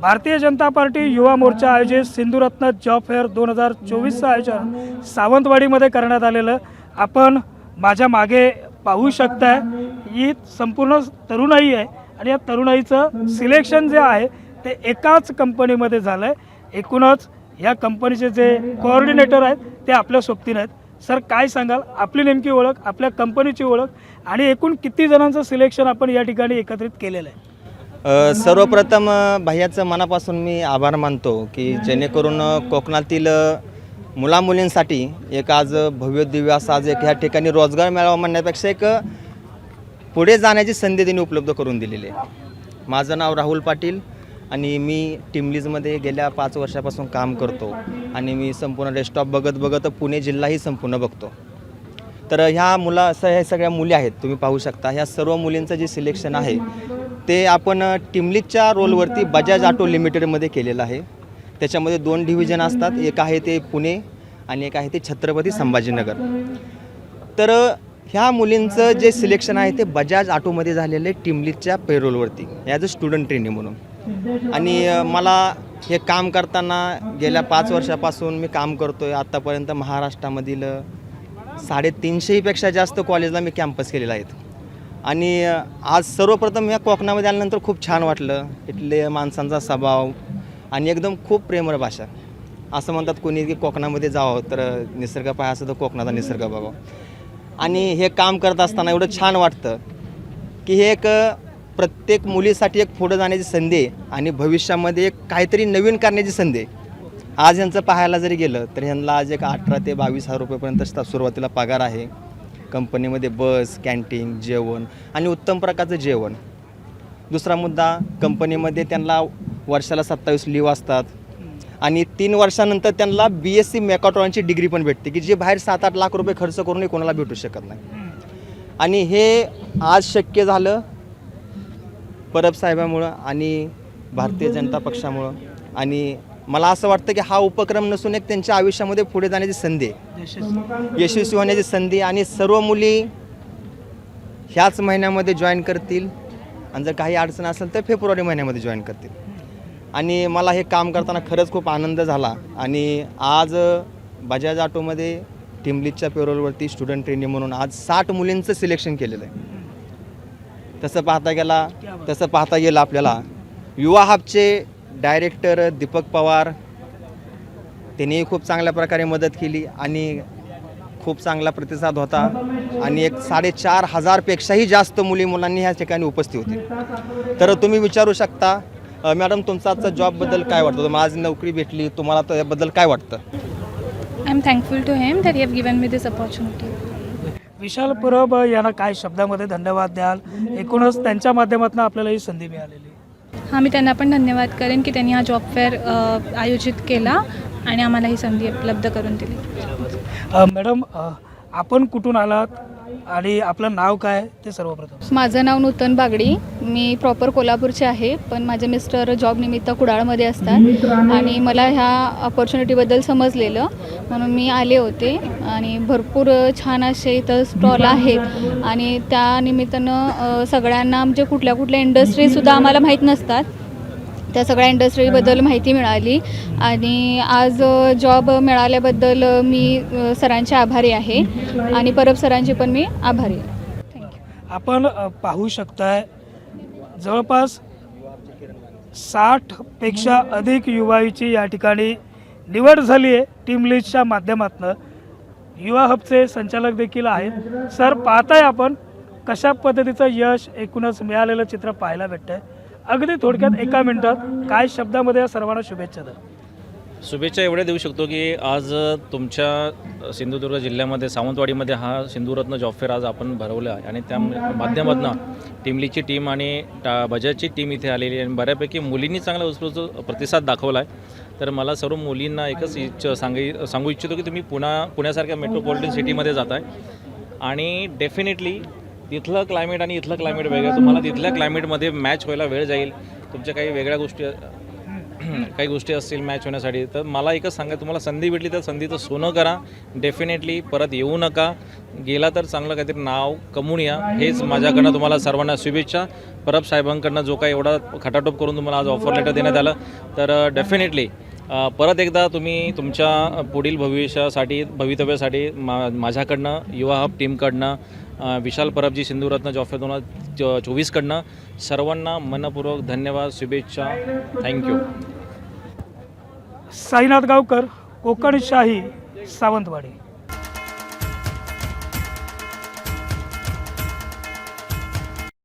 Bharatiya Janata party Yuva Morcha आयोजित Sindhuratna job fair दोन हजार चोवीसचं आयोजन सावंतवाडीमध्ये करण्यात आलेलं. आपण माझ्या मागे पाहू शकताय ही संपूर्ण तरुणाई आहे आणि या तरुणाईचं सिलेक्शन जे आहे ते एकाच कंपनीमध्ये झालं आहे एकूणच या कंपनीचे जे कोऑर्डिनेटर आहेत ते आपल्या सोबतीनं आहेत. सर काय सांगाल? आपली नेमकी ओळख आपल्या कंपनीची ओळख आणि एकूण किती जणांचं सिलेक्शन आपण या ठिकाणी एकत्रित केलेलं आहे? सर्वप्रथम अ, भैयाचं मनापासून मी आभार मानतो की जेणेकरून कोकणातील मुलामुलींसाठी एक आज भव्य दिव्य असा आज एक ह्या ठिकाणी रोजगार मिळावा म्हणण्यापेक्षा एक पुढे जाण्याची संधी त्यांनी उपलब्ध करून दिलेली आहे. माझं नाव राहुल पाटील आणि मी टिमलीजमध्ये गेल्या पाच वर्षापासून काम करतो आणि मी संपूर्ण डेस्कटॉप बघत बघत पुणे जिल्हाही संपूर्ण बघतो. तर ह्या मुला असं ह्या सगळ्या मुली आहेत तुम्ही पाहू शकता. ह्या सर्व मुलींचं जे सिलेक्शन आहे ते आपण टिमलीच्या रोलवरती बजाज ऑटो लिमिटेडमध्ये केलेलं आहे. त्याच्यामध्ये दोन डिव्हिजन असतात. एक आहे ते पुणे आणि एक आहे ते छत्रपती संभाजीनगर. तर ह्या मुलींचं जे सिलेक्शन आहे ते बजाज ऑटोमध्ये झालेलं आहे टिमलीच्या पेरोलवरती. ॲज अ स्टुडंट ट्रेनिंग म्हणून. आणि मला हे काम करताना गेल्या पाच वर्षापासून मी काम करतो आहे आत्तापर्यंत महाराष्ट्रामधील साडेतीनशेपेक्षा जास्त कॉलेजला मी कॅम्पस केलेला आहेत आणि आज सर्वप्रथम या कोकणामध्ये आल्यानंतर खूप छान वाटलं. इथले माणसांचा स्वभाव आणि एकदम खूप प्रेमळ भाषा. असं म्हणतात कोणी की कोकणामध्ये जावं तर निसर्ग पाहा असं तर कोकणाचा निसर्ग बघावं. आणि हे काम करत असताना एवढं छान वाटतं की हे एक प्रत्येक मुलीसाठी एक पुढं जाण्याची संधी आहे आणि भविष्यामध्ये एक काहीतरी नवीन करण्याची संधी आहे. आज यांचं पाहायला जरी गेलं तर ह्यांना आज एक अठरा ते बावीस हजार रुपयेपर्यंत सुरुवातीला पगार आहे. कंपनीमध्ये बस कॅन्टीन जेवण आणि उत्तम प्रकारचं जेवण. दुसरा मुद्दा कंपनीमध्ये त्यांना वर्षाला सत्तावीस लीव असतात. आणि तीन वर्षानंतर त्यांना बी एस सी मेकॉट्रॉनची डिग्री पण भेटते की जे बाहेर सात आठ लाख रुपये खर्च करूनही कोणाला भेटू शकत नाही. आणि हे आज शक्य झालं परब साहेबामुळं आणि भारतीय जनता पक्षामुळं आणि मला असं वाटतं की हा उपक्रम नसून एक त्यांच्या आयुष्यामध्ये पुढे जाण्याची संधी आहे. यशस्वी. होण्याची संधी आणि सर्व मुली ह्याच महिन्यामध्ये जॉईन करतील. आणि जर काही अडचण असेल तर फेब्रुवारी महिन्यामध्ये जॉईन करतील. आणि मला हे काम करताना खरंच खूप आनंद झाला. आणि आज बजाज ऑटोमध्ये टिमलीच्या पेरोलवरती स्टुडंट ट्रेनिंग म्हणून आज साठ मुलींचं सिलेक्शन केलेलं आहे. तसं पाहता गेला तसं पाहता गेलं आपल्याला युवा हबचे डायरेक्टर दीपक पवार त्यांनी खूप चांगल्या प्रकारे मदत केली आणि खूप चांगला प्रतिसाद होता. आणि एक साडेचार हजारपेक्षाही जास्त मुली मुलांनी ह्या ठिकाणी उपस्थित होती. तर तुम्ही विचारू शकता मॅडम तुमचा आजचा जॉबबद्दल काय वाटतं? तुम्हाला आज नोकरी भेटली तुम्हाला त्याबद्दल काय वाटतं? I'm thankful to him that he have given me this opportunity. विशाल परब यांना काय शब्दामध्ये धन्यवाद द्याल? एकूणच त्यांच्या माध्यमातून आपल्याला ही संधी मिळालेली. हां मी त्यांना पण धन्यवाद करेन की त्यांनी हा जॉब फेअर आयोजित केला आणि आम्हाला ही संधी उपलब्ध करून दिली. मॅडम आपण कुठून आलात? आणि आपलं नाव काय ते सर्वप्रथम. माझं नाव नूतन बागडी. मी प्रॉपर कोल्हापूरचे आहे पण माझे मिस्टर जॉबनिमित्त कुडाळमध्ये असतात. आणि मला ह्या ऑपॉर्च्युनिटीबद्दल समजलेलं. म्हणून मी आले होते. आणि भरपूर छान असे इथं स्टॉल आहेत. आणि त्या निमित्तानं सगळ्यांना म्हणजे कुठल्या कुठल्या इंडस्ट्रीजसुद्धा आम्हाला माहीत नसतात. त्या सगळ्या इंडस्ट्रीबद्दल माहिती मिळाली. आणि आज जॉब मिळाल्याबद्दल मी सरांचे आभारी आहे. आणि परब सरांची पण मी आभारी आहे. थँक्यू आपण पाहू शकताय जवळपास साठपेक्षा अधिक युवाईची या ठिकाणी निवड झाली आहे टीम लिस्टच्या माध्यमातून. युवा हबचे संचालक देखील आहेत. सर पाहताय आपण कशा पद्धतीचं यश एकूणच मिळालेलं चित्र पाहायला भेटतंय. अगदी थोडक्यात एका मिनिटात काय शब्दामध्ये या सर्वांना शुभेच्छा द्या. शुभेच्छा एवढ्या देऊ शकतो की आज तुमच्या सिंधुदुर्ग जिल्ह्यामध्ये सावंतवाडीमध्ये हा सिंधुरत्न जॉब फेअर आज आपण भरवला आहे. आणि त्या माध्यमातून टिमलीची टीम आणि टा बजाजची टीम इथे आलेली आहे. आणि बऱ्यापैकी मुलींनी चांगला उत्स्फूर्त प्रतिसाद दाखवला आहे तर मला सर्व मुलींना एकच इच्छ सांगाई सांगू इच्छितो की तुम्ही पुणा पुण्यासारख्या मेट्रोपॉलिटन सिटीमध्ये जात आहे आणि डेफिनेटली तिथलं क्लायमेट आणि इथलं क्लायमेट वेगळं. तुम्हाला तिथल्या क्लायमेटमध्ये मॅच व्हायला वेळ जाईल. तुमच्या काही वेगळ्या गोष्टी काही गोष्टी असतील मॅच होण्यासाठी. तर मला एकच सांगा तुम्हाला संधी भेटली तर संधीचं सोनं करा. डेफिनेटली परत येऊ नका. गेला तर चांगलं काहीतरी नाव कमवून या. हेच माझ्याकडनं तुम्हाला सर्वांना शुभेच्छा. परब साहेबांकडनं जो काही एवढा खटाटोप करून तुम्हाला आज ऑफर लेटर देण्यात आलं. तर डेफिनेटली परत एकदा तुम्ही तुमच्या पुढील भविष्यासाठी भवितव्यासाठी मा माझ्याकडनं युवा हब टीमकडनं विशाल परबजी सिंधुरत्न जॉफे दोन हजार चोवीसकडनं सर्वांना मनपूर्वक धन्यवाद शुभेच्छा. Thank you Sainath Gaonkar Kokanshahi Sawantwadi.